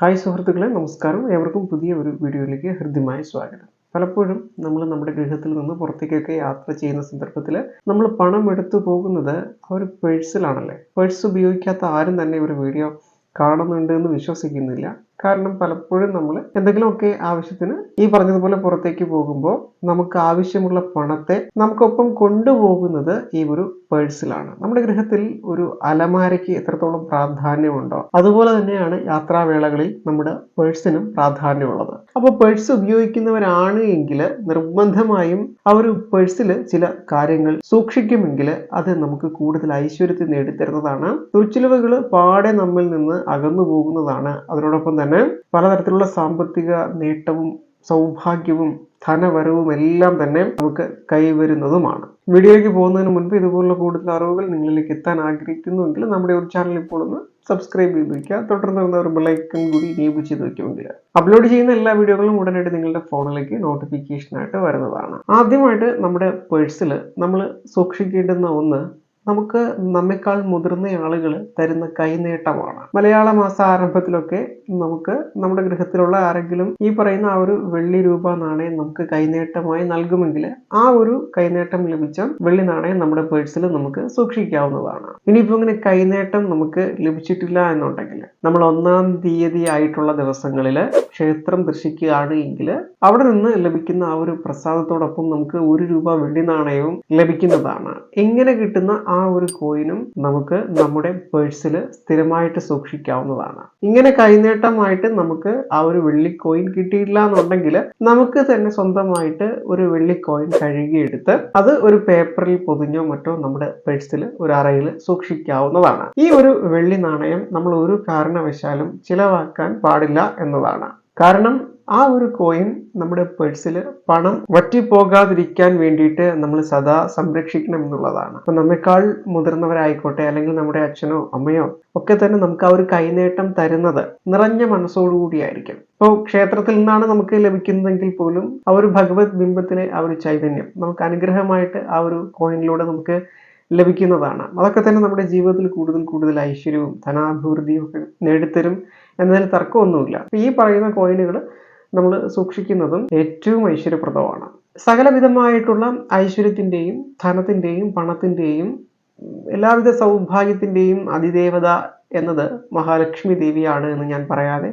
Hi സുഹൃത്തുക്കളെ നമസ്കാരം. ഏവർക്കും പുതിയ ഒരു വീഡിയോയിലേക്ക് ഹൃദ്യമായ സ്വാഗതം. പലപ്പോഴും നമ്മൾ നമ്മുടെ ഗൃഹത്തിൽ നിന്ന് പുറത്തേക്കൊക്കെ യാത്ര ചെയ്യുന്ന സന്ദർഭത്തിൽ നമ്മൾ പണം എടുത്തു പോകുന്നത് ആ ഒരു പേഴ്സിലാണല്ലേ? പേഴ്സ് ഉപയോഗിക്കാത്ത ആരും തന്നെ ഒരു വീഡിയോ കാണുന്നുണ്ട് എന്ന് വിശ്വസിക്കുന്നില്ല. കാരണം പലപ്പോഴും നമ്മൾ എന്തെങ്കിലുമൊക്കെ ആവശ്യത്തിന് ഈ പറഞ്ഞതുപോലെ പുറത്തേക്ക് പോകുമ്പോൾ നമുക്ക് ആവശ്യമുള്ള പണത്തെ നമുക്കൊപ്പം കൊണ്ടുപോകുന്നത് ഈ ഒരു പേഴ്സിലാണ്. നമ്മുടെ ഗൃഹത്തിൽ ഒരു അലമാരയ്ക്ക് എത്രത്തോളം പ്രാധാന്യമുണ്ടോ അതുപോലെ തന്നെയാണ് യാത്രാവേളകളിൽ നമ്മുടെ പേഴ്സിനും പ്രാധാന്യമുള്ളത്. അപ്പോൾ പേഴ്സ് ഉപയോഗിക്കുന്നവരാണ് എങ്കിൽ നിർബന്ധമായും ആ ഒരു പേഴ്സിൽ ചില കാര്യങ്ങൾ സൂക്ഷിക്കുമെങ്കിൽ അത് നമുക്ക് കൂടുതൽ ഐശ്വര്യത്തെ നേടിത്തരുന്നതാണ്. തുച്ചിലവുകൾ പാടെ നമ്മിൽ നിന്ന് അകന്നു പോകുന്നതാണ് അതിനോടൊപ്പം തന്നെ പലതരത്തിലുള്ള സാമ്പത്തിക നേട്ടവും സൗഭാഗ്യവും ധനവരവും എല്ലാം തന്നെ നമുക്ക് കൈവരുന്നതുമാണ്. വീഡിയോയ്ക്ക് പോകുന്നതിന് മുൻപ് ഇതുപോലുള്ള കൂടുതൽ അറിവുകൾ നിങ്ങളിലേക്ക് എത്താൻ ആഗ്രഹിക്കുന്നുവെങ്കിൽ നമ്മുടെ ഒരു ചാനൽ ഇപ്പോൾ ഒന്ന് സബ്സ്ക്രൈബ് ചെയ്ത് വയ്ക്കുക തുടർന്ന് ഒരു ബെലൈക്കൺ കൂടി എനേബിൾ ചെയ്ത് വയ്ക്കുമെങ്കിൽ അപ്ലോഡ് ചെയ്യുന്ന എല്ലാ വീഡിയോകളും ഉടനടി നിങ്ങളുടെ ഫോണിലേക്ക് നോട്ടിഫിക്കേഷനായിട്ട് വരുന്നതാണ്. ആദ്യമായിട്ട് നമ്മുടെ പേഴ്സിൽ നമ്മൾ സൂക്ഷിക്കേണ്ടുന്ന ഒന്ന് നമുക്ക് നമ്മെക്കാൾ മുതിർന്ന ആളുകൾ തരുന്ന കൈനേട്ടമാണ്. മലയാള മാസ ആരംഭത്തിലൊക്കെ നമുക്ക് നമ്മുടെ ഗൃഹത്തിലുള്ള ആരെങ്കിലും ഈ പറയുന്ന ആ ഒരു വെള്ളി രൂപ നാണയം നമുക്ക് കൈനേട്ടമായി നൽകുമെങ്കിൽ ആ ഒരു കൈനേട്ടം ലഭിച്ച വെള്ളി നാണയം നമ്മുടെ പേഴ്സിൽ നമുക്ക് സൂക്ഷിക്കാവുന്നതാണ്. ഇനിയിപ്പോൾ ഇങ്ങനെ കൈനേട്ടം നമുക്ക് ലഭിച്ചിട്ടില്ല എന്നുണ്ടെങ്കിൽ നമ്മൾ ഒന്നാം തീയതി ആയിട്ടുള്ള ദിവസങ്ങളിൽ ക്ഷേത്രം ദർശിക്കുകയാണ് എങ്കിൽ അവിടെ നിന്ന് ലഭിക്കുന്ന ആ ഒരു പ്രസാദത്തോടൊപ്പം നമുക്ക് ഒരു രൂപ വെള്ളി നാണയവും ലഭിക്കുന്നതാണ്. എങ്ങനെ കിട്ടുന്ന ആ ഒരു കോയിനും നമുക്ക് നമ്മുടെ പേഴ്സിൽ സ്ഥിരമായിട്ട് സൂക്ഷിക്കാവുന്നതാണ്. ഇങ്ങനെ കൈനേട്ടമായിട്ട് നമുക്ക് ആ ഒരു വെള്ളി കോയിൻ കിട്ടിയിട്ടില്ല എന്നുണ്ടെങ്കിൽ നമുക്ക് തന്നെ സ്വന്തമായിട്ട് ഒരു വെള്ളി കോയിൻ കഴുകിയെടുത്ത് അത് ഒരു പേപ്പറിൽ പൊതിഞ്ഞോ മറ്റോ നമ്മുടെ പേഴ്സിൽ ഒരു അറയിൽ സൂക്ഷിക്കാവുന്നതാണ്. ഈ ഒരു വെള്ളി നാണയം നമ്മൾ ഒരു കാരണവശാലും ചിലവാക്കാൻ പാടില്ല എന്നതാണ്. കാരണം ആ ഒരു കോയിൻ നമ്മുടെ പേഴ്സിൽ പണം വറ്റിപ്പോകാതിരിക്കാൻ വേണ്ടിയിട്ട് നമ്മൾ സദാ സംരക്ഷിക്കണം എന്നുള്ളതാണ്. അപ്പൊ നമ്മെക്കാൾ മുതിർന്നവരായിക്കോട്ടെ അല്ലെങ്കിൽ നമ്മുടെ അച്ഛനോ അമ്മയോ ഒക്കെ തന്നെ നമുക്ക് ആ ഒരു കൈനേട്ടം തരുന്നത് നിറഞ്ഞ മനസ്സോടുകൂടിയായിരിക്കും ഇപ്പോൾ ക്ഷേത്രത്തിൽ നിന്നാണ് നമുക്ക് ലഭിക്കുന്നതെങ്കിൽ പോലും ആ ഒരു ഭഗവത് ബിംബത്തിലെ ആ ഒരു ചൈതന്യം നമുക്ക് അനുഗ്രഹമായിട്ട് ആ ഒരു കോയിനിലൂടെ നമുക്ക് ലഭിക്കുന്നതാണ്. അതൊക്കെ തന്നെ നമ്മുടെ ജീവിതത്തിൽ കൂടുതൽ കൂടുതൽ ഐശ്വര്യവും ധനാഭിവൃദ്ധിയും ഒക്കെ നേടിത്തരും എന്നതിൽ തർക്കമൊന്നുമില്ല. ഈ പറയുന്ന കോയിനുകൾ നമ്മൾ സൂക്ഷിക്കുന്നതും ഏറ്റവും ഐശ്വര്യപ്രദമാണ്. സകലവിധമായിട്ടുള്ള ഐശ്വര്യത്തിന്റെയും ധനത്തിന്റെയും പണത്തിന്റെയും എല്ലാവിധ സൗഭാഗ്യത്തിന്റെയും അതിദേവത എന്നത് മഹാലക്ഷ്മി ദേവിയാണ് എന്ന് ഞാൻ പറയാതെ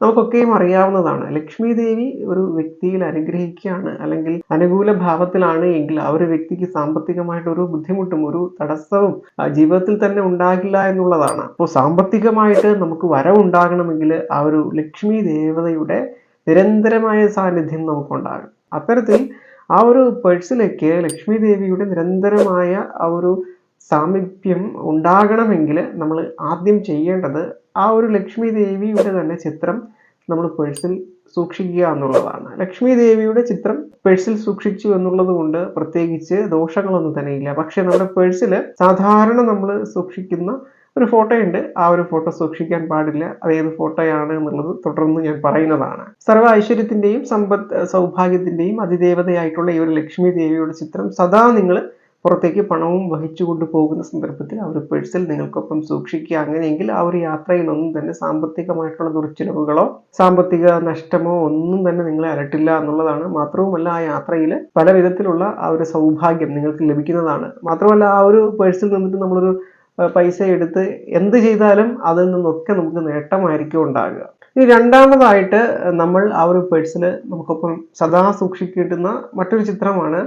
നമുക്കൊക്കെയും അറിയാവുന്നതാണ്. ലക്ഷ്മി ദേവി ഒരു വ്യക്തിയിൽ അനുഗ്രഹിക്കുകയാണ്. അല്ലെങ്കിൽ അനുകൂല ഭാവത്തിലാണ് എങ്കിൽ ആ ഒരു വ്യക്തിക്ക് സാമ്പത്തികമായിട്ട് ഒരു ബുദ്ധിമുട്ടും ഒരു തടസ്സവും ജീവിതത്തിൽ തന്നെ ഉണ്ടാകില്ല എന്നുള്ളതാണ്. അപ്പോൾ സാമ്പത്തികമായിട്ട് നമുക്ക് വരവുണ്ടാകണമെങ്കിൽ ആ ഒരു ലക്ഷ്മി ദേവതയുടെ നിരന്തരമായ സാന്നിധ്യം നമുക്കുണ്ടാകും അത്തരത്തിൽ ആ ഒരു പേഴ്സിലേക്ക് ലക്ഷ്മി ദേവിയുടെ നിരന്തരമായ ആ ഒരു സാമീപ്യം ഉണ്ടാകണമെങ്കിൽ നമ്മൾ ആദ്യം ചെയ്യേണ്ടത് ആ ഒരു ലക്ഷ്മി ദേവിയുടെ തന്നെ ചിത്രം നമ്മൾ പേഴ്സിൽ സൂക്ഷിക്കുക എന്നുള്ളതാണ്. ലക്ഷ്മി ദേവിയുടെ ചിത്രം പേഴ്സിൽ സൂക്ഷിച്ചു എന്നുള്ളത് കൊണ്ട് പ്രത്യേകിച്ച് ദോഷങ്ങളൊന്നും തന്നെ ഇല്ല. പക്ഷെ നമ്മുടെ പേഴ്സിൽ സാധാരണ നമ്മൾ സൂക്ഷിക്കുന്ന ഒരു ഫോട്ടോ ഉണ്ട് ആ ഒരു ഫോട്ടോ സൂക്ഷിക്കാൻ പാടില്ല. അത് ഏത് ഫോട്ടോയാണ് എന്നുള്ളത് തുടർന്ന് ഞാൻ പറയുന്നതാണ്. സർവ ഐശ്വര്യത്തിന്റെയും സമ്പത്ത് സൗഭാഗ്യത്തിന്റെയും അതിദേവതയായിട്ടുള്ള ഈ ഒരു ലക്ഷ്മി ദേവിയുടെ ചിത്രം സദാ നിങ്ങൾ പുറത്തേക്ക് പണവും വഹിച്ചു കൊണ്ടുപോകുന്ന സന്ദർഭത്തിൽ ആ ഒരു പേഴ്സിൽ നിങ്ങൾക്കൊപ്പം സൂക്ഷിക്കുക. അങ്ങനെയെങ്കിൽ ആ ഒരു യാത്രയിലൊന്നും തന്നെ സാമ്പത്തികമായിട്ടുള്ള ദുർച്ചിലവുകളോ സാമ്പത്തിക നഷ്ടമോ ഒന്നും തന്നെ നിങ്ങളെ അലട്ടില്ല എന്നുള്ളതാണ്. മാത്രവുമല്ല ആ യാത്രയിൽ പല വിധത്തിലുള്ള ആ ഒരു സൗഭാഗ്യം നിങ്ങൾക്ക് ലഭിക്കുന്നതാണ്. മാത്രമല്ല ആ ഒരു പേഴ്സിൽ നിന്നിട്ട് നമ്മളൊരു പൈസ എടുത്ത് എന്ത് ചെയ്താലും അതിൽ നിന്നൊക്കെ നമുക്ക് നേട്ടമായിരിക്കും ഉണ്ടാകുക. ഇനി രണ്ടാമതായിട്ട് നമ്മൾ ആ ഒരു പേഴ്സിൽ നമുക്കൊപ്പം സദാ സൂക്ഷിക്കുന്ന മറ്റൊരു ചിത്രമാണ്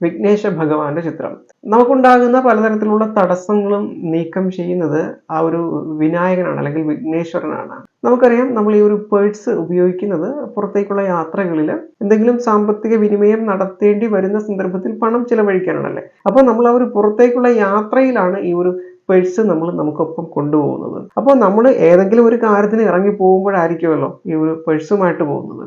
വിഘ്നേശ ഭഗവാന്റെ ചിത്രം. നമുക്കുണ്ടാകുന്ന പലതരത്തിലുള്ള തടസ്സങ്ങളും നീക്കം ചെയ്യുന്നത് ആ ഒരു വിനായകനാണ് അല്ലെങ്കിൽ വിഘ്നേശ്വരനാണ്. നമുക്കറിയാം നമ്മൾ ഈ ഒരു പേഴ്സ് ഉപയോഗിക്കുന്നത് പുറത്തേക്കുള്ള യാത്രകളിൽ എന്തെങ്കിലും സാമ്പത്തിക വിനിമയം നടത്തേണ്ടി വരുന്ന സന്ദർഭത്തിൽ പണം ചിലവഴിക്കാനാണല്ലേ? അപ്പോൾ നമ്മൾ ആ ഒരു പുറത്തേക്കുള്ള യാത്രയിലാണ് ഈ ഒരു പേഴ്സ് നമ്മൾ നമുക്കൊപ്പം കൊണ്ടുപോകുന്നത്. അപ്പോൾ നമ്മൾ ഏതെങ്കിലും ഒരു കാര്യത്തിന് ഇറങ്ങി പോകുമ്പോഴായിരിക്കുമല്ലോ ഈ ഒരു പേഴ്സുമായിട്ട് പോകുന്നത്.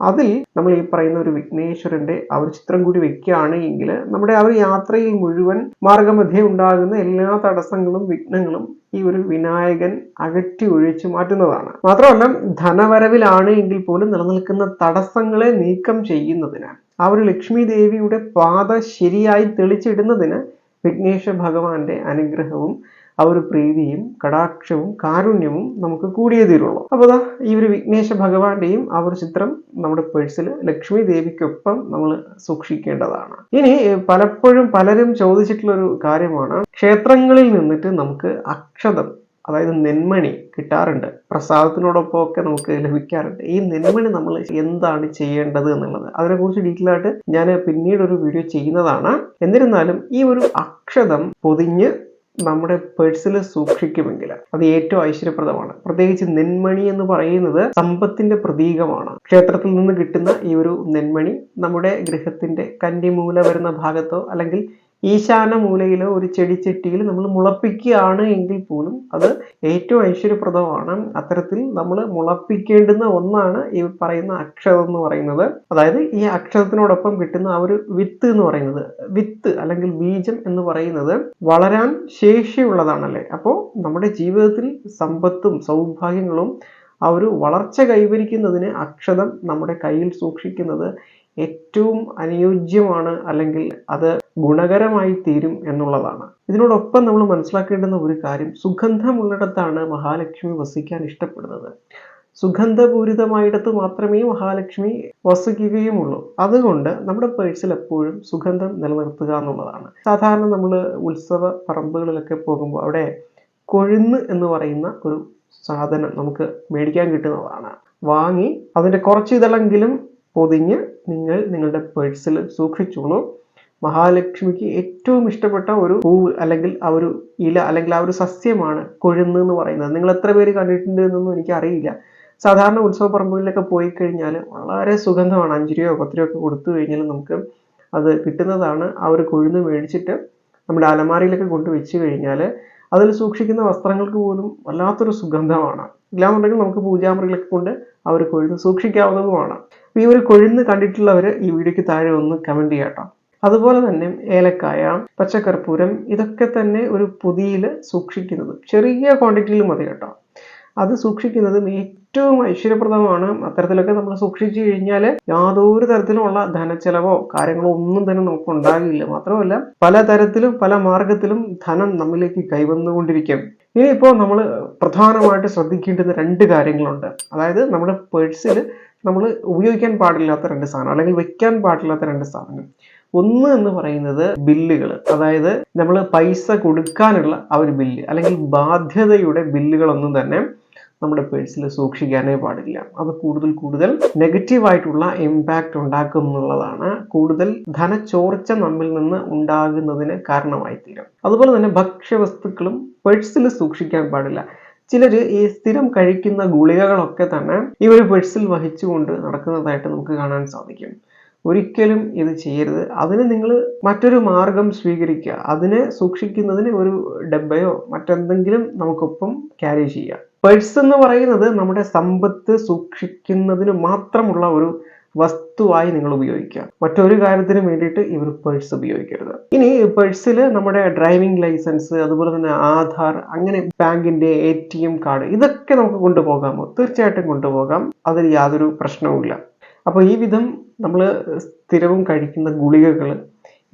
അതിൽ നമ്മൾ ഈ പറയുന്ന ഒരു വിഘ്നേശ്വരന്റെ ആ ഒരു ചിത്രം കൂടി വെക്കുകയാണ് എങ്കിൽ നമ്മുടെ ആ ഒരു യാത്രയിൽ മുഴുവൻ മാർഗമധ്യേ ഉണ്ടാകുന്ന എല്ലാ തടസ്സങ്ങളും വിഘ്നങ്ങളും ഈ ഒരു വിനായകൻ അകറ്റി ഒഴിച്ചു മാറ്റുന്നതാണ്. മാത്രമല്ല ധനവരവിലാണ് എങ്കിൽ പോലും നിലനിൽക്കുന്ന തടസ്സങ്ങളെ നീക്കം ചെയ്യുന്നതിന് ആ ഒരു ലക്ഷ്മി ദേവിയുടെ പാത ശരിയായി തെളിച്ചിടുന്നതിന് വിഘ്നേശ്വര ഭഗവാന്റെ അനുഗ്രഹവും ആ ഒരു പ്രീതിയും കടാക്ഷവും കാരുണ്യവും നമുക്ക് കൂടിയേ തീരുള്ളൂ. അപ്പോൾ അതാ ഈ ഒരു വിഘ്നേശ ഭഗവാന്റെയും ആ ഒരു ചിത്രം നമ്മുടെ പേഴ്സിൽ ലക്ഷ്മി ദേവിക്കൊപ്പം നമ്മൾ സൂക്ഷിക്കേണ്ടതാണ്. ഇനി പലപ്പോഴും പലരും ചോദിച്ചിട്ടുള്ള ഒരു കാര്യമാണ് ക്ഷേത്രങ്ങളിൽ നിന്നിട്ട് നമുക്ക് അക്ഷതം അതായത് നെന്മണി കിട്ടാറുണ്ട്. പ്രസാദത്തിനോടൊപ്പം ഒക്കെ നമുക്ക് ലഭിക്കാറുണ്ട്. ഈ നെന്മണി നമ്മൾ എന്താണ് ചെയ്യേണ്ടത് എന്നുള്ളത്. അതിനെക്കുറിച്ച് ഡീറ്റെയിൽ ആയിട്ട് ഞാൻ പിന്നീട് ഒരു വീഡിയോ ചെയ്യുന്നതാണ്. എന്നിരുന്നാലും ഈ ഒരു അക്ഷതം പൊതിഞ്ഞ് നമ്മുടെ പേഴ്സിൽ സൂക്ഷിക്കുമെങ്കിൽ അത് ഏറ്റവും ഐശ്വര്യപ്രദമാണ്. പ്രത്യേകിച്ച് നെന്മണി എന്ന് പറയുന്നത് സമ്പത്തിന്റെ പ്രതീകമാണ്. ക്ഷേത്രത്തിൽ നിന്ന് കിട്ടുന്ന ഈ ഒരു നെന്മണി നമ്മുടെ ഗൃഹത്തിന്റെ കന്നിമൂല വരുന്ന ഭാഗത്തോ അല്ലെങ്കിൽ ഈശാന മൂലയിലോ ഒരു ചെടിച്ചട്ടിയിൽ നമ്മൾ മുളപ്പിക്കുകയാണ് എങ്കിൽ പോലും അത് ഏറ്റവും ഐശ്വര്യപ്രദമാണ്. അത്തരത്തിൽ നമ്മൾ മുളപ്പിക്കേണ്ടുന്ന ഒന്നാണ് ഈ പറയുന്ന അക്ഷതം എന്ന് പറയുന്നത്. അതായത് ഈ അക്ഷരത്തിനോടൊപ്പം കിട്ടുന്ന ആ ഒരു വിത്ത് എന്ന് പറയുന്നത്. വിത്ത് അല്ലെങ്കിൽ ബീജം എന്ന് പറയുന്നത് വളരാൻ ശേഷിയുള്ളതാണല്ലേ? അപ്പോൾ നമ്മുടെ ജീവിതത്തിൽ സമ്പത്തും സൗഭാഗ്യങ്ങളും ആ ഒരു വളർച്ച കൈവരിക്കുന്നതിന് അക്ഷതം നമ്മുടെ കയ്യിൽ സൂക്ഷിക്കുന്നത് ഏറ്റവും അനുയോജ്യമാണ് അല്ലെങ്കിൽ അത് ഗുണകരമായി തീരും എന്നുള്ളതാണ്. ഇതിനോടൊപ്പം നമ്മൾ മനസ്സിലാക്കേണ്ടുന്ന ഒരു കാര്യം സുഗന്ധമുള്ളിടത്താണ് മഹാലക്ഷ്മി വസിക്കാൻ ഇഷ്ടപ്പെടുന്നത്. സുഗന്ധപൂരിതമായിടത്ത് മാത്രമേ മഹാലക്ഷ്മി വസിക്കുകയുമുള്ളൂ. അതുകൊണ്ട് നമ്മുടെ പേഴ്സിൽ എപ്പോഴും സുഗന്ധം നിലനിർത്തുക എന്നുള്ളതാണ്. സാധാരണ നമ്മൾ ഉത്സവ പറമ്പുകളിലൊക്കെ പോകുമ്പോൾ അവിടെ കൊഴുന്ന് എന്ന് പറയുന്ന ഒരു സാധനം നമുക്ക് മേടിക്കാൻ കിട്ടുന്നതാണ്. വാങ്ങി അതിന്റെ കുറച്ച് ഇതളെങ്കിലും പൊതിഞ്ഞ് നിങ്ങൾ നിങ്ങളുടെ പേഴ്സിൽ സൂക്ഷിച്ചോളൂ. മഹാലക്ഷ്മിക്ക് ഏറ്റവും ഇഷ്ടപ്പെട്ട ഒരു പൂവ് അല്ലെങ്കിൽ ആ ഒരു ഇല അല്ലെങ്കിൽ ആ ഒരു സസ്യമാണ് കൊഴുന്ന് എന്ന് പറയുന്നത്. നിങ്ങൾ എത്ര പേര് കണ്ടിട്ടുണ്ട് എന്നൊന്നും എനിക്ക് അറിയില്ല സാധാരണ ഉത്സവ പറമ്പുകളിലൊക്കെ പോയി കഴിഞ്ഞാൽ വളരെ സുഗന്ധമാണ്. അഞ്ച് രൂപയോ പത്ത് ഒക്കെ കൊടുത്തു കഴിഞ്ഞാൽ നമുക്ക് അത് കിട്ടുന്നതാണ്. ആ ഒരു കൊഴുന്ന് മേടിച്ചിട്ട് നമ്മുടെ അലമാരയിലൊക്കെ കൊണ്ട് വെച്ച് കഴിഞ്ഞാൽ അതിൽ സൂക്ഷിക്കുന്ന വസ്ത്രങ്ങൾക്ക് പോലും വല്ലാത്തൊരു സുഗന്ധമാണ്. ഇല്ലാന്നുണ്ടെങ്കിൽ നമുക്ക് പൂജാമുറികളൊക്കെ കൊണ്ട് ഒരു കൊഴുന്ന് സൂക്ഷിക്കാവുന്നതുമാണ്. ഈ ഒരു കൊഴുന്ന് കണ്ടിട്ടുള്ളവർ ഈ വീഡിയോയ്ക്ക് താഴെ ഒന്ന് കമന്റ് ചെയ്യാട്ടോ അതുപോലെ തന്നെ ഏലക്കായ പച്ചക്കർപ്പൂരം ഇതൊക്കെ തന്നെ ഒരു പൊതിയിൽ സൂക്ഷിക്കുന്നത്. ചെറിയ ക്വാണ്ടിറ്റിയിൽ മതി കേട്ടോ. അത് സൂക്ഷിക്കുന്നതും ഏറ്റവും ഐശ്വര്യപ്രദമാണ്. അത്തരത്തിലൊക്കെ നമ്മൾ സൂക്ഷിച്ചു കഴിഞ്ഞാൽ യാതൊരു തരത്തിലുമുള്ള ധനച്ചെലവോ കാര്യങ്ങളോ ഒന്നും തന്നെ നമുക്ക് ഉണ്ടാകില്ല. മാത്രമല്ല പല തരത്തിലും പല മാർഗത്തിലും ധനം നമ്മിലേക്ക് കൈവന്നുകൊണ്ടിരിക്കും. ഇനി ഇനിയിപ്പോൾ നമ്മൾ പ്രധാനമായിട്ട് ശ്രദ്ധിക്കേണ്ടുന്ന രണ്ട് കാര്യങ്ങളുണ്ട്. അതായത് നമ്മുടെ പേഴ്സിൽ നമ്മൾ ഉപയോഗിക്കാൻ പാടില്ലാത്ത രണ്ട് സാധനം അല്ലെങ്കിൽ വെക്കാൻ പാടില്ലാത്ത രണ്ട് സാധനം. ഒന്ന് എന്ന് പറയുന്നത് ബില്ലുകൾ അതായത് നമ്മൾ പൈസ കൊടുക്കാനുള്ള ആ ഒരു ബില്ല് അല്ലെങ്കിൽ ബാധ്യതയുടെ ബില്ലുകളൊന്നും തന്നെ നമ്മുടെ പേഴ്സിൽ സൂക്ഷിക്കാനേ പാടില്ല. അത് കൂടുതൽ കൂടുതൽ നെഗറ്റീവായിട്ടുള്ള ഇമ്പാക്റ്റ് ഉണ്ടാക്കും എന്നുള്ളതാണ് കൂടുതൽ ധനച്ചോർച്ച നമ്മിൽ നിന്ന് ഉണ്ടാകുന്നതിന് കാരണമായി തീരും അതുപോലെ തന്നെ ഭക്ഷ്യവസ്തുക്കളും പേഴ്സിൽ സൂക്ഷിക്കാൻ പാടില്ല. ചിലർ ഈ സ്ഥിരം കഴിക്കുന്ന ഗുളികകളൊക്കെ തന്നെ ഈ ഒരു പേഴ്സിൽ വഹിച്ചുകൊണ്ട് നടക്കുന്നതായിട്ട് നമുക്ക് കാണാൻ സാധിക്കും. ഒരിക്കലും ഇത് ചെയ്യരുത്. അതിന് നിങ്ങൾ മറ്റൊരു മാർഗം സ്വീകരിക്കുക. അതിനെ സൂക്ഷിക്കുന്നതിന് ഒരു ഡബ്ബയോ മറ്റെന്തെങ്കിലും നമുക്കൊപ്പം ക്യാരി ചെയ്യാം പേഴ്സ് എന്ന് പറയുന്നത് നമ്മുടെ സമ്പത്ത് സൂക്ഷിക്കുന്നതിന് മാത്രമുള്ള ഒരു വസ്തുവായി നിങ്ങൾ ഉപയോഗിക്കുക. മറ്റൊരു കാര്യത്തിന് വേണ്ടിയിട്ട് ഇവർ പേഴ്സ് ഉപയോഗിക്കരുത്. ഇനി പേഴ്സിൽ നമ്മുടെ ഡ്രൈവിംഗ് ലൈസൻസ് അതുപോലെ തന്നെ ആധാർ അങ്ങനെ ബാങ്കിന്റെ എ ടി എം കാർഡ് ഇതൊക്കെ നമുക്ക് കൊണ്ടുപോകാമോ? തീർച്ചയായിട്ടും കൊണ്ടുപോകാം. അതിൽ യാതൊരു പ്രശ്നവുമില്ല. അപ്പോൾ ഈ വിധം നമ്മൾ സ്ഥിരവും കഴിക്കുന്ന ഗുളികകൾ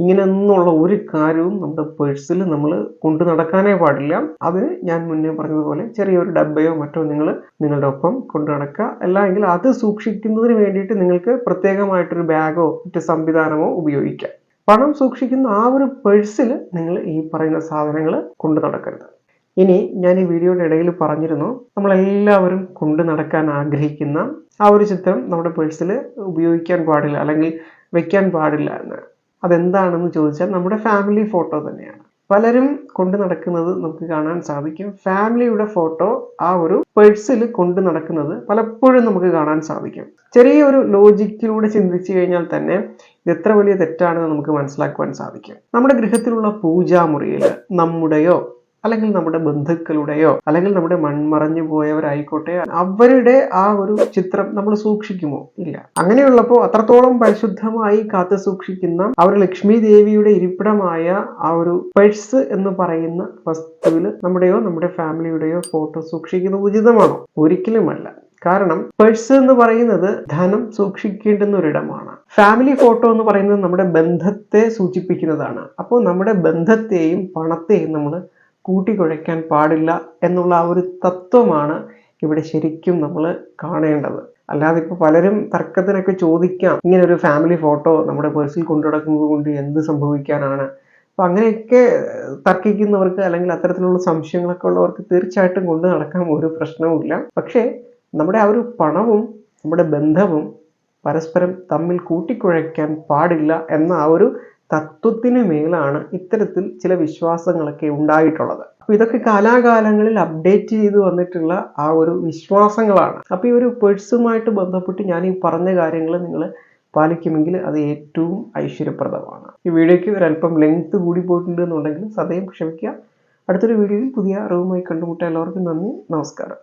ഇങ്ങനെയൊന്നുള്ള ഒരു കാര്യവും നമ്മുടെ പേഴ്സിൽ നമ്മൾ കൊണ്ടു നടക്കാനേ പാടില്ല. അതിന് ഞാൻ മുന്നേ പറഞ്ഞതുപോലെ ചെറിയൊരു ഡബ്ബയോ മറ്റോ നിങ്ങൾ നിങ്ങളുടെ ഒപ്പം കൊണ്ടു നടക്കുക. അല്ലെങ്കിൽ അത് സൂക്ഷിക്കുന്നതിന് വേണ്ടിയിട്ട് നിങ്ങൾക്ക് പ്രത്യേകമായിട്ടൊരു ബാഗോ മറ്റ് സംവിധാനമോ ഉപയോഗിക്കാം. പണം സൂക്ഷിക്കുന്ന ആ ഒരു പേഴ്സിൽ നിങ്ങൾ ഈ പറയുന്ന സാധനങ്ങൾ കൊണ്ടു നടക്കരുത്. ഇനി ഞാൻ ഈ വീഡിയോയുടെ ഇടയിൽ പറഞ്ഞിരുന്നു നമ്മളെല്ലാവരും കൊണ്ടു നടക്കാൻ ആഗ്രഹിക്കുന്ന ആ ഒരു ചിത്രം നമ്മുടെ പേഴ്സിൽ ഉപയോഗിക്കാൻ പാടില്ല അല്ലെങ്കിൽ വെക്കാൻ പാടില്ല എന്ന്. അതെന്താണെന്ന് ചോദിച്ചാൽ നമ്മുടെ ഫാമിലി ഫോട്ടോ തന്നെയാണ്. പലരും കൊണ്ടു നടക്കുന്നത് നമുക്ക് കാണാൻ സാധിക്കും. ഫാമിലിയുടെ ഫോട്ടോ ആ ഒരു പേഴ്സിൽ കൊണ്ടു നടക്കുന്നത് പലപ്പോഴും നമുക്ക് കാണാൻ സാധിക്കും. ചെറിയൊരു ലോജിക്കിലൂടെ ചിന്തിച്ചു കഴിഞ്ഞാൽ തന്നെ ഇത് എത്ര വലിയ തെറ്റാണെന്ന് നമുക്ക് മനസ്സിലാക്കുവാൻ സാധിക്കും. നമ്മുടെ ഗൃഹത്തിലുള്ള പൂജാമുറിയിൽ നമ്മുടെയോ അല്ലെങ്കിൽ നമ്മുടെ ബന്ധുക്കളുടെയോ അല്ലെങ്കിൽ നമ്മുടെ മൺമറഞ്ഞു പോയവരായിക്കോട്ടെ അവരുടെ ആ ഒരു ചിത്രം നമ്മൾ സൂക്ഷിക്കുമോ? ഇല്ല. അങ്ങനെയുള്ളപ്പോൾ അത്രത്തോളം പരിശുദ്ധമായി കാത്തു സൂക്ഷിക്കുന്ന ആ ഒരു ലക്ഷ്മി ദേവിയുടെ ഇരിപ്പിടമായ ആ ഒരു പേഴ്സ് എന്ന് പറയുന്ന വസ്തുവിൽ നമ്മുടെയോ നമ്മുടെ ഫാമിലിയുടെയോ ഫോട്ടോ സൂക്ഷിക്കുന്നത് ഉചിതമാണോ? ഒരിക്കലുമല്ല. കാരണം പേഴ്സ് എന്ന് പറയുന്നത് ധനം സൂക്ഷിക്കേണ്ടുന്ന ഒരിടമാണ് ഫാമിലി ഫോട്ടോ എന്ന് പറയുന്നത് നമ്മുടെ ബന്ധത്തെ സൂചിപ്പിക്കുന്നതാണ്. അപ്പോൾ നമ്മുടെ ബന്ധത്തെയും പണത്തെയും നമ്മൾ കൂട്ടിക്കുഴയ്ക്കാൻ പാടില്ല എന്നുള്ള ആ ഒരു തത്വമാണ് ഇവിടെ ശരിക്കും നമ്മൾ കാണേണ്ടത്. അല്ലാതെ ഇപ്പോൾ പലരും തർക്കത്തിനൊക്കെ ചോദിക്കാം ഇങ്ങനെ ഒരു ഫാമിലി ഫോട്ടോ നമ്മുടെ പേഴ്സിൽ കൊണ്ടു നടക്കുന്നത് കൊണ്ട് എന്ത് സംഭവിക്കാനാണ്? അപ്പം അങ്ങനെയൊക്കെ തർക്കിക്കുന്നവർക്ക് അല്ലെങ്കിൽ അത്തരത്തിലുള്ള സംശയങ്ങളൊക്കെ ഉള്ളവർക്ക് തീർച്ചയായിട്ടും കൊണ്ട് നടക്കാൻ ഒരു പ്രശ്നവുമില്ല പക്ഷേ നമ്മുടെ ആ ഒരു പണവും നമ്മുടെ ബന്ധവും പരസ്പരം തമ്മിൽ കൂട്ടിക്കുഴയ്ക്കാൻ പാടില്ല എന്ന ആ ഒരു തത്വത്തിന് മേലാണ് ഇത്തരത്തിൽ ചില വിശ്വാസങ്ങളൊക്കെ ഉണ്ടായിട്ടുള്ളത്. അപ്പോൾ ഇതൊക്കെ കാലാകാലങ്ങളിൽ അപ്ഡേറ്റ് ചെയ്ത് വന്നിട്ടുള്ള ആ ഒരു വിശ്വാസങ്ങളാണ്. അപ്പോൾ ഈ ഒരു പേഴ്സുമായിട്ട് ബന്ധപ്പെട്ട് ഞാൻ ഈ പറഞ്ഞ കാര്യങ്ങൾ നിങ്ങൾ പാലിക്കുമെങ്കിൽ അത് ഏറ്റവും ഐശ്വര്യപ്രദമാണ്. ഈ വീഡിയോയ്ക്ക് ഒരല്പം ലെങ്ത് കൂടി പോയിട്ടുണ്ട് എന്നുണ്ടെങ്കിൽ സദയം ക്ഷമിക്കുക. അടുത്തൊരു വീഡിയോയിൽ പുതിയ അറിവുമായി കണ്ടുമുട്ടാൻ എല്ലാവർക്കും നന്ദി. നമസ്കാരം.